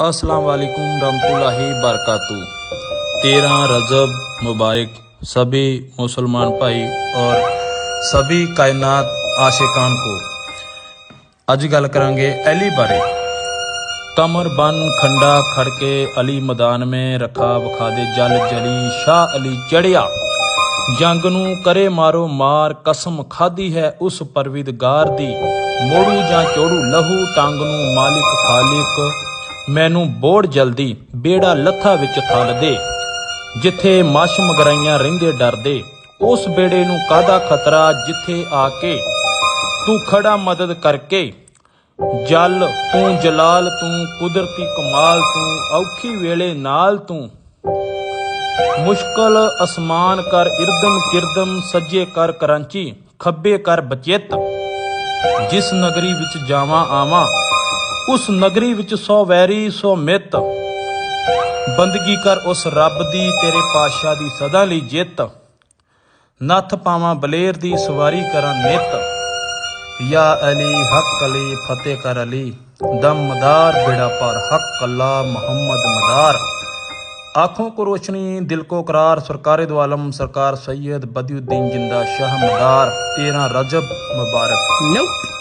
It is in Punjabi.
अस्सलाम वालेकुम रहमतुल्लाहि बरकातू तेरह रजब मुबारक सभी मुसलमान भाई और सभी कायनात ਆਸ਼ਿਕਾਨ ਕੋ ਅੱਜ ਗੱਲ ਕਰਾਂਗੇ ਅਲੀ ਬਾਰੇ ਕਮਰ ਬਨ ਖੰਡਾ ਖੜਕੇ ਅਲੀ ਮੈਦਾਨ ਮੇ ਰਖਾ ਵਖਾ ਦੇ ਜਲ ਜਲੀ ਸ਼ਾਹ ਅਲੀ ਚੜਿਆ ਜੰਗ ਨੂੰ ਕਰੇ ਮਾਰੋ ਮਾਰ ਕਸਮ ਖਾਦੀ ਹੈ ਉਸ ਪਰਵਿਦਗਾਰ ਦੀ ਮੋੜੂ ਜਾਂ ਚੋੜੂ ਲਹੂ ਟੰਗ ਨੂੰ ਮਾਲਿਕ ਖਾਲਿਕ ਮੈਨੂੰ ਬੋੜ ਜਲਦੀ ਬੇੜਾ ਲੱਥਾ ਵਿੱਚ ਥਲ ਦੇ। ਜਿੱਥੇ ਮਸ਼ ਮਗਰਾਈਆਂ ਰਹਿੰਦੇ ਡਰਦੇ, ਉਸ ਬੇੜੇ ਨੂੰ ਕਾਦਾ ਖਤਰਾ ਜਿੱਥੇ ਆ ਕੇ ਤੂੰ ਖੜਾ ਮਦਦ ਕਰਕੇ? ਜਲ ਤੂੰ, ਜਲਾਲ ਤੂੰ, ਕੁਦਰਤੀ ਕਮਾਲ ਤੂੰ, ਔਖੀ ਵੇਲੇ ਨਾਲ ਤੂੰ। ਮੁਸ਼ਕਲ ਅਸਮਾਨ ਕਰ ਇਰਦਮ ਕਿਰਦਮ, ਸੱਜੇ ਕਰ ਕਰਾਂਚੀ, ਖੱਬੇ ਕਰ ਬਚਿੱਤ। ਜਿਸ ਨਗਰੀ ਵਿੱਚ ਜਾਵਾਂ, ਆਵਾਂ ਉਸ ਨਗਰੀ ਵਿੱਚ ਸੌ ਵੈਰੀ ਸੌ ਮਿੱਤ ਬੰਦਗੀ ਕਰ ਉਸ ਰੱਬ ਦੀ ਤੇਰੇ ਪਾਤਸ਼ਾਹ ਦੀ ਸਦਾ ਲਈ ਜਿੱਤ ਨੱਥ ਪਾਵਾਂ ਬਲੇਰ ਦੀ ਸਵਾਰੀ ਕਰਾਂ ਨਿਤ या अली हक अली फतेह कर अली दम मदार बेड़ा पर हक अल्लाह मोहम्मद मदार आंखों को रोशनी दिल को करार सरकार दो आलम सरकार सैयद बदियुद्दीन जिंदा शाह मदार तेरह रजब मुबारक Nope.